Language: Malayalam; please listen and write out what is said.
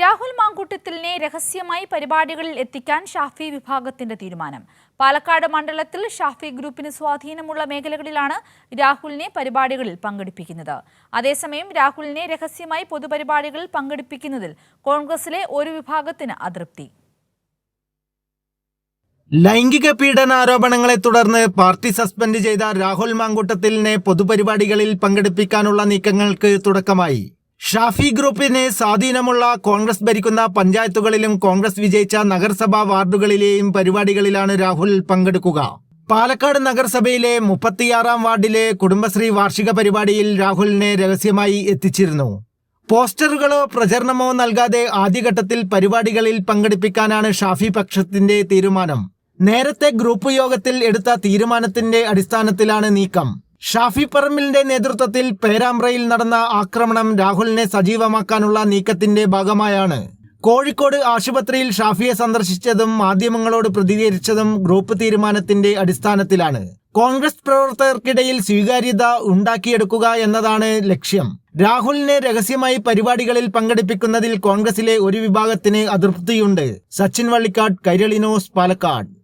രാഹുൽ മാങ്കൂട്ടത്തിലിനെ രഹസ്യമായി പരിപാടികളിൽ എത്തിക്കാൻ ഷാഫി വിഭാഗത്തിന്റെ തീരുമാനം. പാലക്കാട് മണ്ഡലത്തിൽ ഷാഫി ഗ്രൂപ്പിന് സ്വാധീനമുള്ള മേഖലകളിലാണ് രാഹുലിനെ പരിപാടികളിൽ പങ്കെടുപ്പിക്കുന്നത്. അതേസമയം രാഹുലിനെ രഹസ്യമായി പൊതുപരിപാടികളിൽ പങ്കെടുപ്പിക്കുന്നതിൽ കോൺഗ്രസിലെ ഒരു വിഭാഗത്തിന് അതൃപ്തി. ലൈംഗിക പീഡനാരോപണങ്ങളെ തുടർന്ന് പാർട്ടി സസ്പെൻഡ് ചെയ്ത രാഹുൽ മാങ്കൂട്ടത്തിലിനെ പൊതുപരിപാടികളിൽ പങ്കെടുപ്പിക്കാനുള്ള നീക്കങ്ങൾക്ക് തുടക്കമായി. ഷാഫി ഗ്രൂപ്പിന് സ്വാധീനമുള്ള കോൺഗ്രസ് ഭരിക്കുന്ന പഞ്ചായത്തുകളിലും കോൺഗ്രസ് വിജയിച്ച നഗരസഭാ വാർഡുകളിലെയും പരിപാടികളിലാണ് രാഹുൽ പങ്കെടുക്കുക. പാലക്കാട് നഗരസഭയിലെ മുപ്പത്തിയാറാം വാർഡിലെ കുടുംബശ്രീ വാർഷിക പരിപാടിയിൽ രാഹുലിനെ രഹസ്യമായി എത്തിച്ചിരുന്നു. പോസ്റ്ററുകളോ പ്രചരണമോ നൽകാതെ ആദ്യഘട്ടത്തിൽ പരിപാടികളിൽ പങ്കെടുപ്പിക്കാനാണ് ഷാഫി പക്ഷത്തിന്റെ തീരുമാനം. നേരത്തെ ഗ്രൂപ്പ് യോഗത്തിൽ എടുത്ത തീരുമാനത്തിന്റെ അടിസ്ഥാനത്തിലാണ് നീക്കം. ഷാഫി പറമ്പിലിന്റെ നേതൃത്വത്തിൽ പേരാമ്പ്രയിൽ നടന്ന ആക്രമണം രാഹുലിനെ സജീവമാക്കാനുള്ള നീക്കത്തിന്റെ ഭാഗമായാണ്. കോഴിക്കോട് ആശുപത്രിയിൽ ഷാഫിയെ സന്ദർശിച്ചതും മാധ്യമങ്ങളോട് പ്രതികരിച്ചതും ഗ്രൂപ്പ് തീരുമാനത്തിന്റെ അടിസ്ഥാനത്തിലാണ്. കോൺഗ്രസ് പ്രവർത്തകർക്കിടയിൽ സ്വീകാര്യത ഉണ്ടാക്കിയെടുക്കുക എന്നതാണ് ലക്ഷ്യം. രാഹുലിനെ രഹസ്യമായി പരിപാടികളിൽ പങ്കെടുപ്പിക്കുന്നതിൽ കോൺഗ്രസിലെ ഒരു വിഭാഗത്തിന് അതൃപ്തിയുണ്ട്. സച്ചിൻ വള്ളിക്കാട് കൈരളിനോസ് പാലക്കാട്.